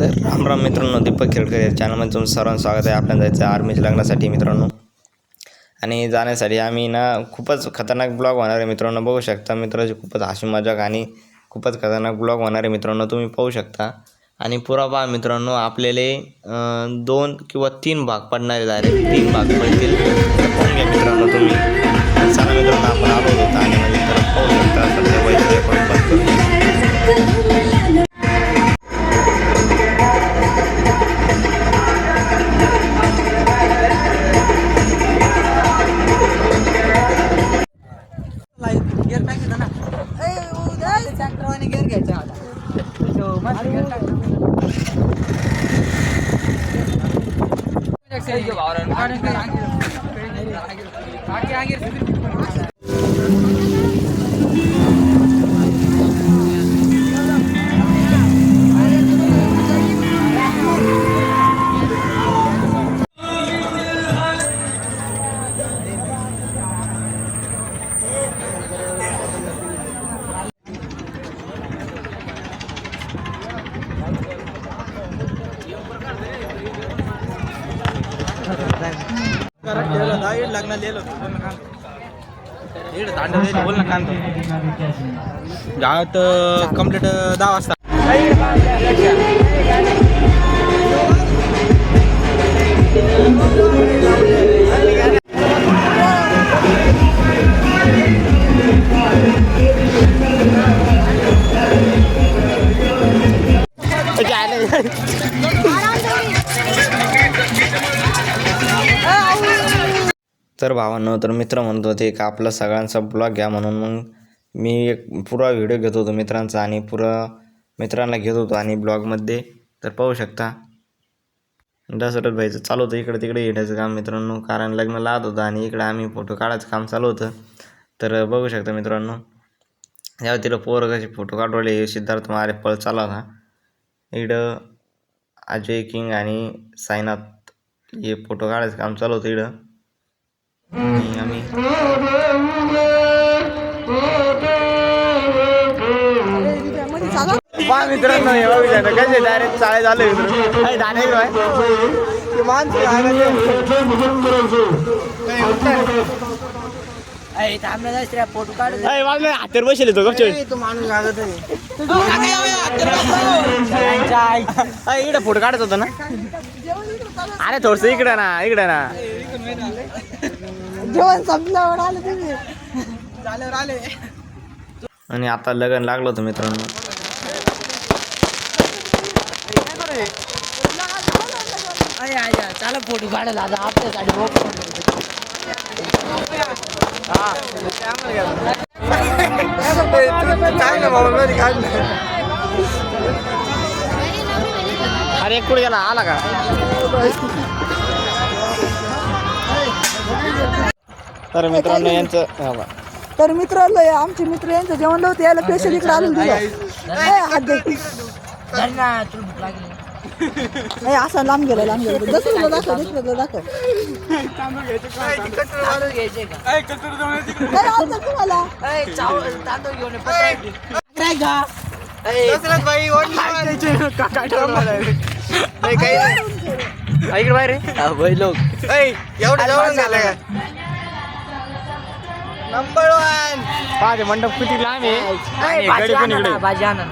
तर राम राम मित्रांनो दीपक खेळकर या चॅनलमध्ये तुमचं सर्वांचं स्वागत आहे. आपल्याला जायचं आहे आर्मीच्या लग्नासाठी मित्रांनो. आणि जाण्यासाठी आम्ही ना खूपच खतरनाक ब्लॉग होणार आहे मित्रांनो. बघू शकता मित्रांची खूपच हाशी मजाक आणि खूपच खतरनाक ब्लॉग होणार आहे मित्रांनो तुम्ही पाहू शकता. आणि पुरा पहा मित्रांनो आपल्याला दोन किंवा तीन भाग पडणारे झाले तीन भाग पडतील. पाहून घ्या मित्रांनो तुम्ही. चला मित्रांनो आपण आलो होतो आणि म्हणजे पाहू शकता. सध्या गेअर घ्यायचा आता. लग्न लिहिलं बोल ना कांत गावात कंप्लीट दहा वाजता. तर भावांनो तर मित्र म्हणत होते का आपला सगळ्यांचा ब्लॉग घ्या म्हणून. मग मी एक पुरा व्हिडिओ घेत होतो मित्रांचा आणि पुरा मित्रांना घेत होतो आणि ब्लॉगमध्ये. तर पाहू शकता. दसरथ भाईचं चालू होतं. इकडे तिकडे येण्याचं काम मित्रांनो कारण लग्न लावत होतं आणि इकडे आम्ही फोटो काढायचं काम चालू होतं. तर बघू शकता मित्रांनो. जेव्हा तिला पोरं कसे फोटो काढवले सिद्धार्थ मारे पळ चालू होता. इकडं अजय किंग आणि साईनाथ हे फोटो काढायचं काम चालू होतं इकडं. आम्ही पहा मित्रांनो हे बघू शकता कसे डायरेक्ट चाळे झाले मित्र. अरे दाणे काय? ते माणसं वाजले हातेर बसले तो. गपचे तो माणूस लागत इकडे फोटो काढत होता ना. अरे थोडस इकडे ना इकडे ना. जेवण संपल्यावर आलं तुम्ही. झाल्यावर आले. आणि आता लग्न लागलं होतं मित्रांनो. चला फोटो काढायला आता आपल्यासाठी अरे एक कुठे गेला? आला का? तर मित्रांनो यांचं हा बा. तर मित्र आलोय आमचे मित्र यांचं जेवण होतं यायला स्पेशल इकडे आलो तुझ्या हात दे. तुला भूक लागली. ए, असा लांब गेला लांब गेला. दुसऱ्याला दाखव दुसऱ्याला दाखव. काय आवडतं तुम्हाला. काय इकडे बाहेर रे हा, बाई लोक. एवढं जेवण झालं का? नंबर वन पाहते मंडप किती लांब आहे. गडी पण इकडे. भाजी आणा.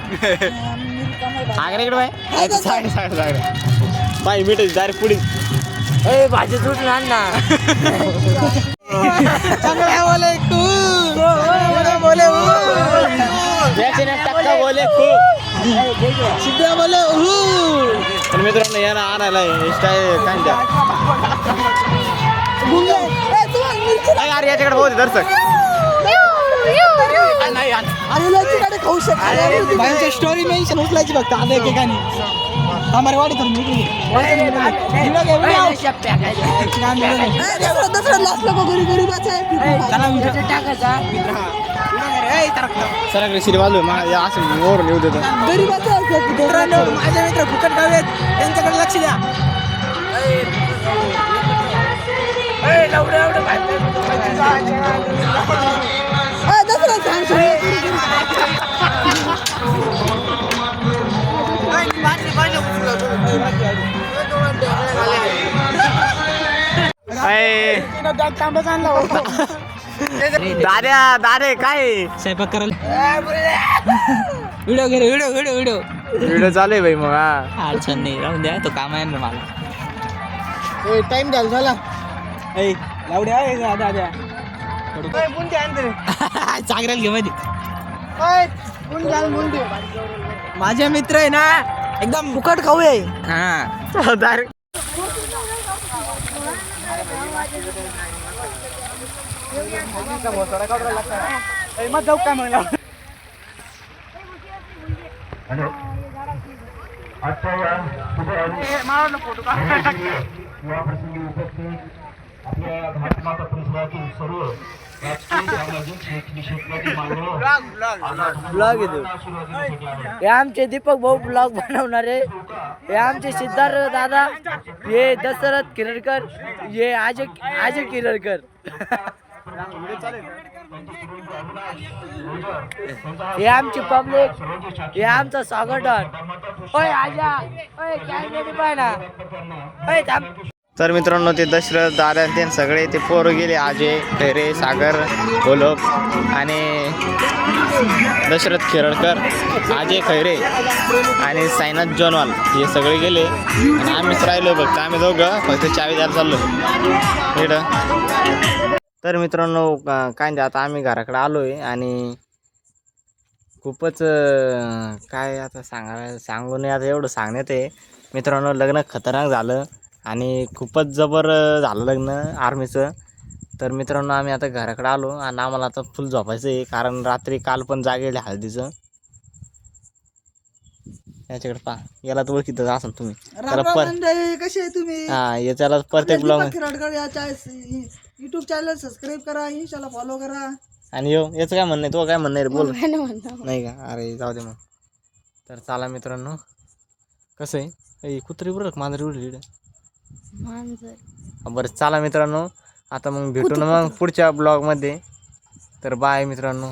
आकडे इकडे बाय. साडे साडे साडे बाई मीठ डायरेक्ट पुढे. अय, भाजी सुटून आण ना. टक्का बोले खूप तर मित्रांनो यांना आणायला स्टाईल कांद्या. ए, अरे यार याच्याकडे बहुत दर्शक. अरे लय तिकडे खाऊ शकतो स्टोरी मेन्शन उचलायची फक्त आता एकेकाने. आम्हाला वाडी करून. दुसरं गरीबाचं आहे. टाकायचा सराकडे शिरी बाजू असं ओर येऊ देतो. गरीबाचं आहे ते. माझे मित्र फुकट गाव आहेत. त्यांच्याकडे लक्ष द्या. लवडं एवढं दाद्या दारे काय? स्वयंपाक करायला. व्हिडिओ घे व्हिडिओ व्हिडिओ व्हिडिओ. व्हिडिओ चालू भाई मग हा. अडचण नाही राहून द्या तो काम आहे ना मला. टाइम झाला झाला. लावड्या आहे दाद्या. चांगल्याला घे मध्ये माझे मित्र आहे ना एकदम फुकट खाऊ आहे. हा. मग जाऊ काय म्हणलं? या आपल्या परिसरातील सर्व हे आमचे दीपक भाऊ ब्लॉग बनवणारे हे आमचे सिद्धार्थ दादा हे दशरथ किरडकर हे अजय अजय किरडकर. हे आमची पब्लिक हे आमचं स्वागत ओय आजा ओय कॅमेरे पाय ना. ओय थांब. तर मित्रांनो ते दशरथ दादा ते सगळे ते पोरं गेले अजय खैरे सागर गोलप आणि दशरथ खेरडकर अजय खैरे आणि साईनाथ जोनवाल हे सगळे गेले. आणि आम्हीच राहिलो फक्त. आम्ही दोघं फक्त चावी द्यायला चाललो. इकडं. तर मित्रांनो काय नाही आता आम्ही घराकडे आलो आहे आणि खूपच काय आता सांगा सांगू नये आता एवढं सांगण्यात आहे. मित्रांनो लग्न खतरनाक झालं. आणि खूपच जबर झालं लग्न आर्मीचं. तर मित्रांनो आम्ही आता घराकडे आलो आणि आम्हाला आता फुल झोपायचं आहे कारण रात्री काल पण जागेले हळदीचं. याच्याकडे पहा याला तर ओळखीतच असाल तुम्ही. त्याला पर कसे तुम्ही? हा याच्याला प्रत्येक ब्लॉग युट्यूब चॅनल सबस्क्राईब करा इंस्टाला फॉलो करा. आणि यो याचं काय म्हणणं आहे? तो काय म्हणणं रे? बोल. नाही का? अरे जाऊ दे मग. तर चला मित्रांनो कसं आहे? कुत्री बरं मांजरी उडली बरं चला मित्रांनो आता मग भेटू ना मग पुढच्या ब्लॉगमध्ये. तर बाय मित्रांनो.